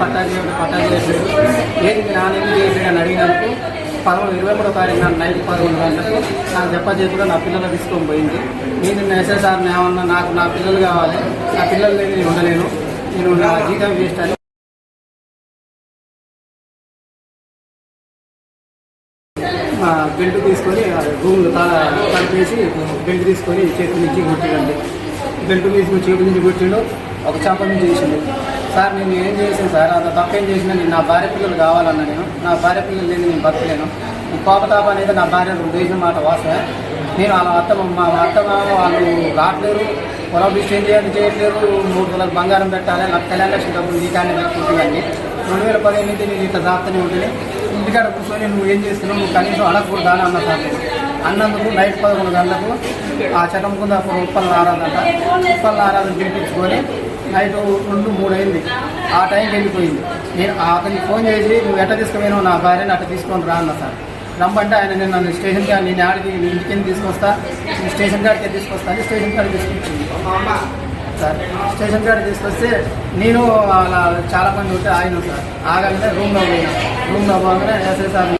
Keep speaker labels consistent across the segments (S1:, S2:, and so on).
S1: పట్టా చేయడం పట్టా చేయట్లేదు ఏది మీ నాన్న ఎందుకు అని అడిగినందుకు పదమూడు ఇరవై మూడో తారీఖు నాడు నైట్ పదమూడు గంటలకు నాకు చెప్ప కూడా నా పిల్లలు తీసుకొని పోయింది. నేను నిన్న ఎస్ఎస్ఆర్ ఏమన్నా నాకు నా పిల్లలు కావాలి నా పిల్లలు లేని నేను ఉండలేను. నేను నా జీతం వేస్ట్ అని బెల్ట్ తీసుకొని రూమ్ కలిపేసి బెల్ట్ తీసుకొని చేతి నుంచి కొట్టిండండి బెల్ట్ తీసుకొని చేతి నుంచి కొట్టిండు ఒక చేప నుంచి చేసిండు సార్ నేను ఏం చేసాను సార్? అంత తప్పేం చేసినా నేను నా భార్య పిల్లలు కావాలన్నా నేను. నా భార్య పిల్లలు లేని నేను బతకలేను. ఈ కోపతాప అనేది నా భార్య ఉద్దేశం మాట వాసే నేను వాళ్ళ అత్త మా అత్త మామ వాళ్ళు రావట్లేరు పొలం ఏం చేయాలి చేయట్లేరు మూడు తులకు బంగారం పెట్టాలి. నాకు కళ్యాణ లక్ష డబ్బులు ఈ పెట్టుకుంటుందండి రెండు వేల పదిహేను నుంచి నేను ఇట్లా దాస్తూనే ఉంటుంది ఇంటికాడ కూర్చొని నువ్వు ఏం చేస్తున్నావు? నువ్వు కనీసం అడగకూడదు అని అన్న సార్ అన్నందుకు నైట్ పదకొండు గంటలకు ఆ చటం కింద అప్పుడు ఉప్పల్ ఆరాధన ఉప్పల ఆరాధన పిలిపించుకొని నైట్ రెండు మూడు అయింది. ఆ టైంకి వెళ్ళిపోయింది. నేను అతనికి ఫోన్ చేసి నువ్వు ఎట్ట తీసుకుపోయినావు? నా భార్యని అట్ట తీసుకొని రా అన్న సార్. రమ్మంటే ఆయన నేను నన్ను స్టేషన్ కాడ నేను ఆడికి ఇంటికి తీసుకొస్తా. స్టేషన్ కాడికి తీసుకొస్తా అని స్టేషన్ కాడికి తీసుకొచ్చింది. సార్ స్టేషన్ కాడికి తీసుకొస్తే నేను అలా చాలా మంది ఉంటే ఆయన సార్. ఆగగానే రూమ్లో పోయినా. రూమ్లో పోగానే ఎస్ఐ సార్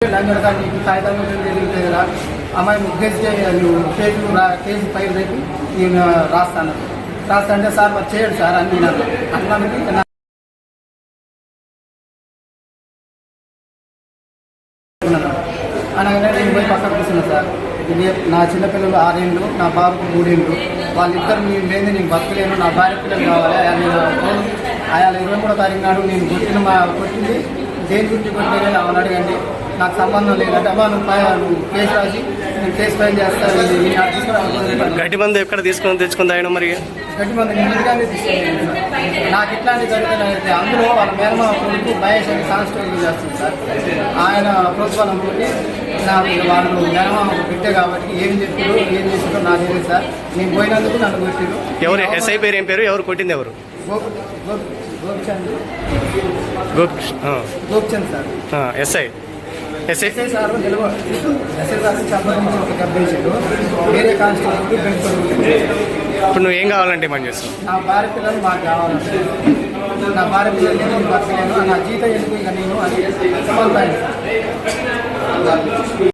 S1: లంగర్ కాదు నీకు తెలియదు కదా. అమ్మాయి నువ్వు కేసు నువ్వు కేసు కేసు ఫైల్ రేపు నేను రాస్తాను. రాస్తానంటే సార్ మరి చేయడు సార్ అని నేను అన్నందుకు అనగానే నేను పోయి పక్కన కూర్చున్నాను సార్. ఇది నా చిన్నపిల్లలు ఆరేళ్ళు నా బాబుకు మూడేళ్ళు వాళ్ళిద్దరు మీ మీద నేను బతకలేను నా భార్య పిల్లలు కావాలి. ఆయన నేను ఆయన ఇరవై మూడో తారీఖు నాడు నేను కొట్టిన మా కొట్టింది దేని గురించి అవని అడగండి. నాకు సంబంధం లేదంటే అమ్మా నువ్వు పై- నువ్వు కేసు రాసి నేను కేసు ఫైల్ చేస్తాను తీసుకుని
S2: గట్టి మంది ఎక్కడ తీసుకొని తెచ్చుకుంది ఆయన మరి?
S1: గట్టి మంది నిజంగానే తీసుకెళ్ళాను నాకు ఇట్లాంటి జరిగితే అందులో వాళ్ళ మేనమా కొడుకు మహేష్ అని కానిస్టేబుల్ చేస్తుంది సార్. ఆయన ప్రోత్సాహం తోటి నాకు వాళ్ళు మేనమా పెట్టే కాబట్టి ఏం చెప్పారు ఏం చేసారో నాకు తెలియదు సార్. నేను పోయినందుకు నన్ను కొట్టారు
S2: ఎవరు? ఎస్ఐ పేరు ఏం పేరు? ఎవరు కొట్టింది ఎవరు?
S1: Gopichand
S2: Gopikrishna
S1: Gopichand sir.
S2: SI.
S1: Sir SI sir ఒక వేరే
S2: ఇప్పుడు నువ్వు ఏం కావాలంటే మనం చేస్తావు?
S1: నా భార్య పిల్లలు మాకు కావాలంటే నా భార్య పిల్లలు నేను బతకలేను నా జీతం ఎందుకు ఇక నేను అని చెప్పాలి.